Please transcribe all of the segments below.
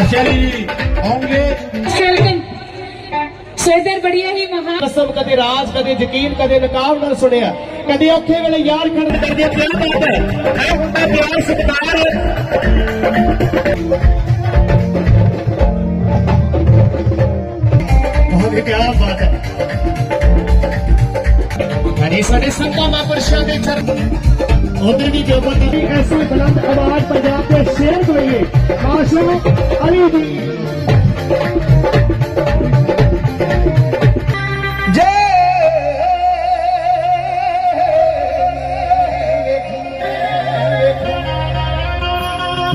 ਅਲੀ ਜੀ ਆਉਂਗੇ ਸ਼ਲਗਨ ਸੋ ਇਧਰ ਬੜੀਆ ਹੀ ਮਹਾ ਕਸਮ ਕਦੇ ਰਾਜ ਕਦੇ ਯਕੀਨ ਕਦੇ ਨਕਾਬ ਨਾਲ ਸੁਣਿਆ ਕਦੇ ਔਖੇ ਵੇਲੇ ਯਾਰ ਖੜ ਕਰਦੇ ਪਿਆਰ ਬਾਤ ਹੈ ਐ ਹੁੰਦਾ ਪਿਆਰ ਸਤਿਕਾਰ ਬਹੁਤ ਹੀ ਪਿਆਰਾ ਬਾਤ ਹੈ ਹਰੀ ਸਾਡੇ ਸੰਤਾਂ ਮਹਾਂਪੁਰਸ਼ਾਂ ਦੇ ਚਰਨ ਉਧਰ ਵੀ ਜੋ ਬੰਦਾ ਵੀ ਐਸੀ ਬੁਲੰਦ ਆਵਾਜ਼ ਪੰਜਾਬ ਦੇ ਸ਼ੇਰ ਕਹੀਏ ਆਸ਼ਮ ਅਲੀ ਦੀ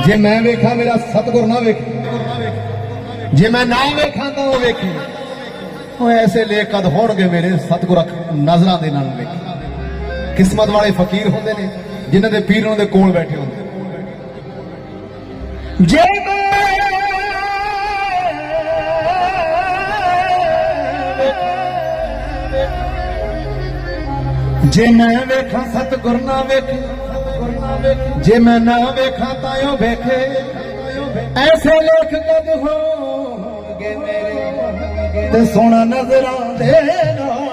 ਜੇ ਮੈਂ ਵੇਖਾਂ ਮੇਰਾ ਸਤਿਗੁਰ ਨਾ ਵੇਖੇ ਜੇ ਮੈਂ ਨਾ ਵੇਖਾਂ ਤਾਂ ਉਹ ਵੇਖੇ ਉਹ ਐਸੇ ਲੇਖ ਕਦ ਹੋਣਗੇ ਮੇਰੇ ਸਤਿਗੁਰ ਨਜ਼ਰਾਂ ਦੇ ਨਾਲ ਵੇਖੇ ਕਿਸਮਤ ਵਾਲੇ ਫਕੀਰ ਹੁੰਦੇ ਨੇ ਜਿਨ੍ਹਾਂ ਦੇ ਪੀਰ ਉਹਨਾਂ ਦੇ ਕੋਲ ਬੈਠੇ ਹੁੰਦੇ ਜੇ ਮੈਂ ਜੇ ਨਾ ਵੇਖਾਂ ਸਤਿਗੁਰ ਨਾ ਵੇਖੇ, ਜੇ ਮੈਂ ਨਾ ਵੇਖਾਂ ਤਾਂ ਉਹ ਵੇਖੇ। ਐਸੇ ਲੇਖ ਕਦ ਹੋਣਗੇ ਮੇਰੇ? ਤੇ ਸੋਹਣਾ ਨਜ਼ਰਾਂ ਦੇ ਨਾਲ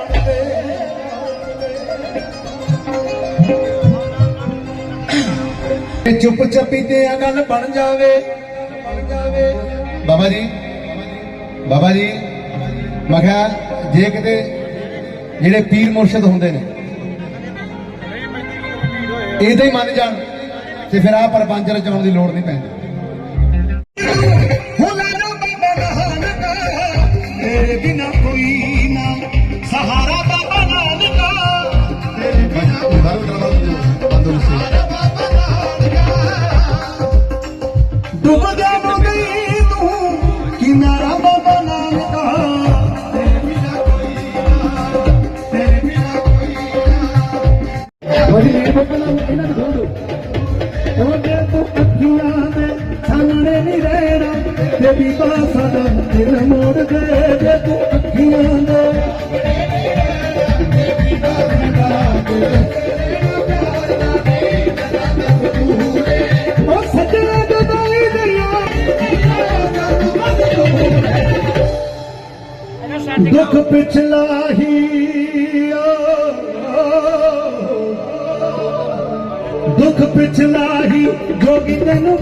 ਤੇ ਚੁੱਪ ਚੱਪੀ ਤੇ ਆ ਗੱਲ ਬਣ ਜਾਵੇ। ਬਾਬਾ ਜੀ ਬਾਬਾ ਜੀ ਮੈਂ ਕਿਹਾ ਜੇ ਕਿਤੇ ਜਿਹੜੇ ਪੀਰ ਮੁਰਸ਼ਿਦ ਹੁੰਦੇ ਨੇ ਇਹਦੇ ਹੀ ਮੰਨ ਜਾਣ ਤੇ ਫਿਰ ਆਹ ਪਰਪੰਚ ਰਚਾਉਣ ਦੀ ਲੋੜ ਨਹੀਂ ਪੈਂਦੀ। ਰਹਿਣਾ ਤੇ ਵੀ ਬਾਸਾ ਦਿਲ ਮੋੜ ਦੇ ਜੇ ਤੂੰ ਅੱਖੀਆਂ ਦੇ। ਦੁੱਖ ਪਿਛਲਾ ਹੀ ਦੁੱਖ ਪਿਛਲਾ ਹੀ, ਜੋਗੀ ਤੈਨੂੰ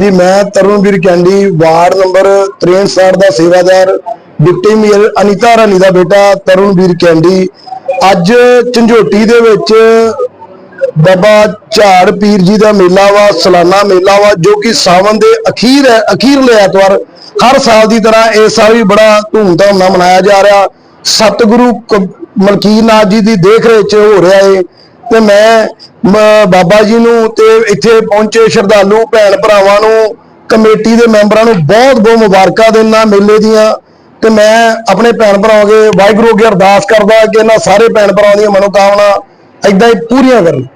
ਜੀ ਮੈਂ ਤਰਨਵੀਰ ਕੈਂਡੀ, ਵਾਰਡ ਨੰਬਰ 63 ਦਾ ਸੇਵਾਦਾਰ, ਡਿਪਟੀ ਮੇਅਰ ਅਨੀਤਾ ਰਾਣੀ ਦਾ ਬੇਟਾ ਤਰੁਣਵੀਰ ਕੈਂਡੀ। ਅੱਜ ਝੰਜੋਟੀ ਦੇ ਵਿੱਚ ਬਾਬਾ ਝਾੜ ਪੀਰ ਜੀ ਦਾ ਮੇਲਾ ਵਾ, ਸਾਲਾਨਾ ਮੇਲਾ ਵਾ, ਜੋ ਕਿ ਸਾਵਨ ਦੇ ਅਖੀਰ ਹੈ, ਅਖੀਰਲੇ ਐਤਵਾਰ, ਹਰ ਸਾਲ ਦੀ ਤਰ੍ਹਾਂ ਇਸ ਸਾਲ ਵੀ ਬੜਾ ਧੂਮਧਾਮ ਨਾਲ ਮਨਾਇਆ ਜਾ ਰਿਹਾ। ਸਤਿਗੁਰੂ ਕ- ਮਲਕੀਰ ਨਾਥ ਜੀ ਦੀ ਦੇਖ ਰੇਖ 'ਚ ਹੋ ਰਿਹਾ ਏ। ਤੇ ਮੈਂ ਬਾਬਾ ਜੀ ਨੂੰ ਤੇ ਇੱਥੇ ਪਹੁੰਚੇ ਸ਼ਰਧਾਲੂ, ਭੈਣ ਭਰਾਵਾਂ ਨੂੰ, ਕਮੇਟੀ ਦੇ ਮੈਂਬਰਾਂ ਨੂੰ ਬਹੁਤ ਬਹੁਤ ਮੁਬਾਰਕਾਂ ਦਿੰਦਾ ਮੇਲੇ ਦੀਆਂ। ਤੇ ਮੈਂ ਆਪਣੇ ਭੈਣ ਭਰਾਵਾਂ ਅਗੇ ਵਾਹਿਗੁਰੂ ਅੱਗੇ ਅਰਦਾਸ ਕਰਦਾ ਕਿ ਇਹਨਾਂ ਸਾਰੇ ਭੈਣ ਭਰਾਵਾਂ ਦੀਆਂ ਮਨੋਕਾਮਨਾ ਏਦਾਂ ਹੀ ਪੂਰੀਆਂ ਕਰਨ।